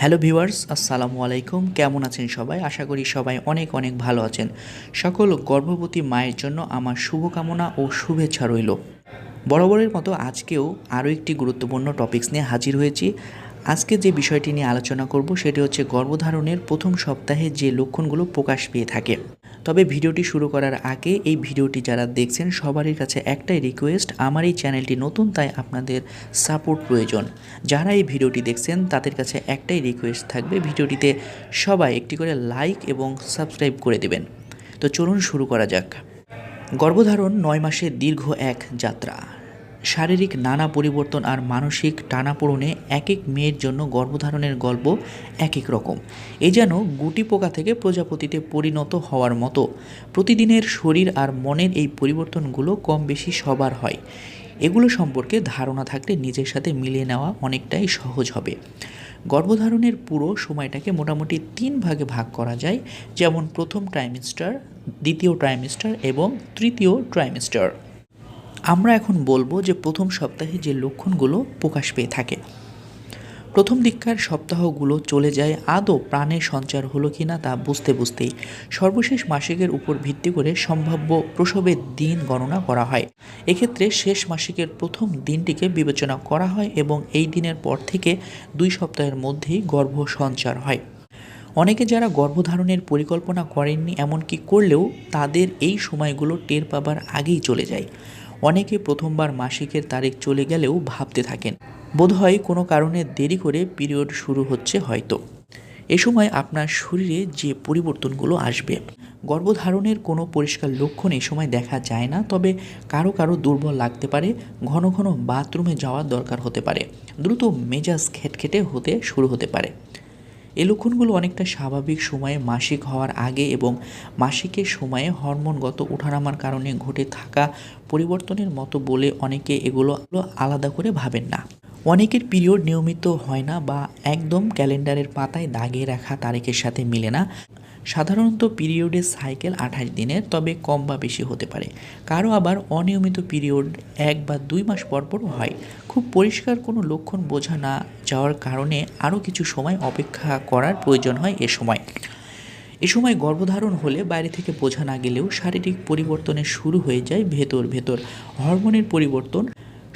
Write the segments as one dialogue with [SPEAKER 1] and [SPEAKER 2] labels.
[SPEAKER 1] Hello viewers, আসসালামু আলাইকুম। কেমন আছেন সবাই? আশা করি সবাই অনেক অনেক ভালো আছেন। সকল গর্ভবতী মায়ের জন্য আমার শুভকামনা ও শুভেচ্ছা রইল। বরাবরের মতো আজকেও আরও একটি গুরুত্বপূর্ণ টপিকস নিয়ে হাজির হয়েছি। আজকে যে বিষয়টি নিয়ে আলোচনা করব, সেটি হচ্ছে গর্ভধারণের প্রথম সপ্তাহে যে লক্ষণগুলো প্রকাশ পেয়ে থাকে। তবে ভিডিওটি শুরু করার আগে এই ভিডিওটি যারা দেখছেন, সবারই কাছে একটাই রিকোয়েস্ট আমার এই চ্যানেলটি নতুন, তাই আপনাদের সাপোর্ট প্রয়োজন। যারা এই ভিডিওটি দেখছেন, তাদের কাছে একটাই রিকোয়েস্ট থাকবে, ভিডিওটিতে সবাই একটি করে লাইক এবং সাবস্ক্রাইব করে দেবেন। তো চলুন শুরু করা যাক। গর্ভধারণ নয় মাসের দীর্ঘ এক যাত্রা। শারীরিক নানা পরিবর্তন আর মানসিক টানাপোড়নে এক এক মেয়ের জন্য গর্ভধারণের গল্প এক এক রকম। এ যেন গুটি পোকা থেকে প্রজাপতিতে পরিণত হওয়ার মতো। প্রতিদিনের শরীর আর মনের এই পরিবর্তনগুলো কম বেশি সবার হয়। এগুলো সম্পর্কে ধারণা থাকলে নিজের সাথে মিলিয়ে নেওয়া অনেকটাই সহজ হবে। গর্ভধারণের পুরো সময়টাকে মোটামুটি তিন ভাগে ভাগ করা যায়, যেমন প্রথম ট্রাইমিস্টার দ্বিতীয় ট্রাইমিস্টার এবং তৃতীয় ট্রাইমিস্টার আমরা এখন বলব যে প্রথম সপ্তাহে যে লক্ষণগুলো প্রকাশ পেয়ে থাকে। প্রথম দিককার সপ্তাহগুলো চলে যায় আদৌ প্রাণের সঞ্চার হলো কি না তা বুঝতে বুঝতেই। সর্বশেষ মাসিকের উপর ভিত্তি করে সম্ভাব্য প্রসবের দিন গণনা করা হয়। এক্ষেত্রে শেষ মাসিকের প্রথম দিনটিকে বিবেচনা করা হয় এবং এই দিনের পর থেকে দুই সপ্তাহের মধ্যেই গর্ভ সঞ্চার হয়। অনেকে যারা গর্ভধারণের পরিকল্পনা করেননি এমনকি করলেও তাদের এই সময়গুলো টের পাবার আগেই চলে যায়। অনেকে প্রথমবার মাসিকের তারিখ চলে গেলেও ভাবতে থাকেন। বোধহয় কোনো কারণে দেরি করে পিরিয়ড শুরু হচ্ছে হয়তো। এ সময় আপনার শরীরে যে পরিবর্তনগুলো আসবে, গর্ভধারণের কোনো পরিষ্কার লক্ষণ এ সময় দেখা যায় না, তবে কারও কারও দুর্বল লাগতে পারে, ঘন ঘন বাথরুমে যাওয়ার দরকার হতে পারে, দ্রুত মেজাজ খেটখেটে হতে শুরু হতে পারে। এই লক্ষণগুলো অনেকটা স্বাভাবিক সময়ে মাসিক হওয়ার আগে এবং মাসিকের সময়ে হরমোনগত ওঠানামার কারণে ঘটে থাকা পরিবর্তনের মতো বলে অনেকে এগুলো আলাদা করে ভাবেন না। অনেকের পিরিয়ড নিয়মিত হয় না বা একদম ক্যালেন্ডারের পাতায় দাগিয়ে রাখা তারিখের সাথে মিলে না। সাধারণত পিরিয়ডের সাইকেল আঠাশ দিনের, তবে কম বা বেশি হতে পারে। কারও আবার অনিয়মিত পিরিয়ড এক বা দুই মাস পর পর হয়। খুব পরিষ্কার কোনো লক্ষণ বোঝা না যাওয়ার কারণে আরও কিছু সময় অপেক্ষা করার প্রয়োজন হয় এ সময়। এ সময় গর্ভধারণ হলে বাইরে থেকে বোঝা না গেলেও শারীরিক পরিবর্তনের শুরু হয়ে যায় ভেতর ভেতর। হরমোনের পরিবর্তন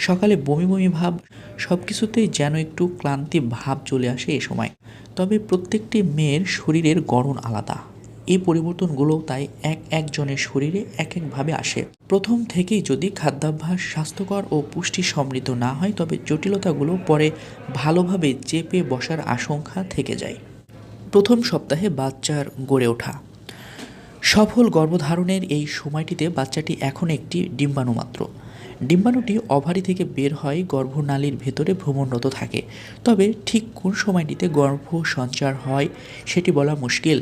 [SPEAKER 1] সকালে বমি বমি ভাব সব কিছুতেই যেন একটু ক্লান্তি ভাব চলে আসে এ সময়। তবে প্রত্যেকটি মেয়ের শরীরের গড়ন আলাদা। এই পরিবর্তনগুলো তাই এক একজনের শরীরে এক একভাবে আসে। প্রথম থেকেই যদি খাদ্যাভ্যাস স্বাস্থ্যকর ও পুষ্টি সমৃদ্ধ না হয়, তবে জটিলতাগুলো পরে ভালোভাবে চেপে বসার আশঙ্কা থেকে যায়। প্রথম সপ্তাহে বাচ্চার গড়ে ওঠা। সফল গর্ভধারণের এই সময়টিতে বাচ্চাটি এখন একটি ডিম্বাণু মাত্র ডিম্বাণুটি অভারি থেকে বের হয় গর্ভনালীর ভেতরে ভ্রমণরত থাকে। তবে ঠিক কোন সময়টিতে গর্ভ সঞ্চার হয় সেটি বলা মুশকিল।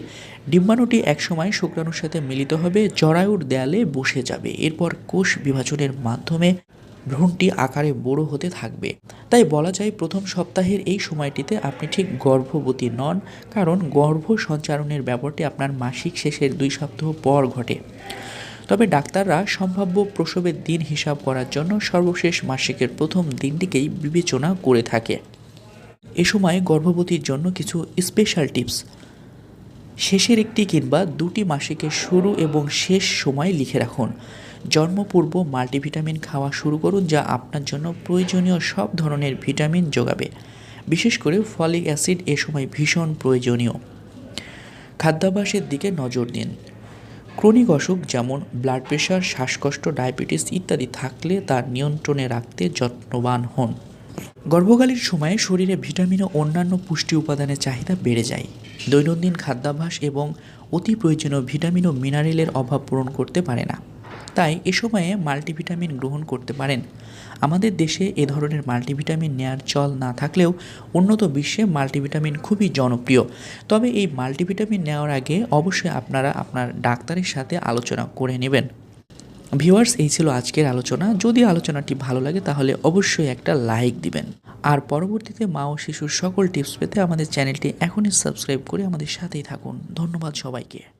[SPEAKER 1] ডিম্বাণুটি একসময় শুক্রাণুর সাথে মিলিত হবে, জরায়ুর দেয়ালে বসে যাবে। এরপর কোষ বিভাজনের মাধ্যমে ভ্রূণটি আকারে বড় হতে থাকবে। তাই বলা যায় প্রথম সপ্তাহের এই সময়টিতে আপনি ঠিক গর্ভবতী নন, কারণ গর্ভ সঞ্চারণের ব্যাপারটি আপনার মাসিক শেষের দুই সপ্তাহ পর ঘটে। তবে ডাক্তাররা সম্ভাব্য প্রসবের দিন হিসাব করার জন্য সর্বশেষ মাসিকের প্রথম দিনটিকেই বিবেচনা করে থাকে। এ সময় গর্ভবতীর জন্য কিছু স্পেশাল টিপস শেষের একটি কিংবা দুটি মাসিকের শুরু এবং শেষ সময় লিখে রাখুন। জন্মপূর্ব মাল্টিভিটামিন খাওয়া শুরু করুন যা আপনার জন্য প্রয়োজনীয় সব ধরনের ভিটামিন যোগাবে। বিশেষ করে ফলিক অ্যাসিড এ সময় ভীষণ প্রয়োজনীয়। খাদ্যাভ্যাসের দিকে নজর দিন। ক্রনিক অসুখ যেমন ব্লাড প্রেশার শ্বাসকষ্ট ডায়াবেটিস ইত্যাদি থাকলে তার নিয়ন্ত্রণে রাখতে যত্নবান হন। গর্ভকালীন সময়ে শরীরে ভিটামিন ও অন্যান্য পুষ্টি উপাদানের চাহিদা বেড়ে যায়। দৈনন্দিন খাদ্যাভ্যাস এবং অতি প্রয়োজনীয় ভিটামিন ও মিনারেলের অভাব পূরণ করতে পারে না। তাই এ সময়ে মাল্টিভিটামিন গ্রহণ করতে পারেন। আমাদের দেশে এ ধরনের মাল্টিভিটামিন নেয়ার চল না থাকলেও উন্নত বিশ্বে মাল্টিভিটামিন খুবই জনপ্রিয়। তবে এই মাল্টিভিটামিন নেওয়ার আগে অবশ্যই আপনারা আপনার ডাক্তারের সাথে আলোচনা করে নেবেন। ভিউয়ার্স, এই ছিল আজকের আলোচনা। যদি আলোচনাটি ভালো লাগে তাহলে অবশ্যই একটা লাইক দিবেন। আর পরবর্তীতে মা ও শিশুর সকল টিপস পেতে আমাদের চ্যানেলটি এখনই সাবস্ক্রাইব করে আমাদের সাথেই থাকুন। ধন্যবাদ সবাইকে।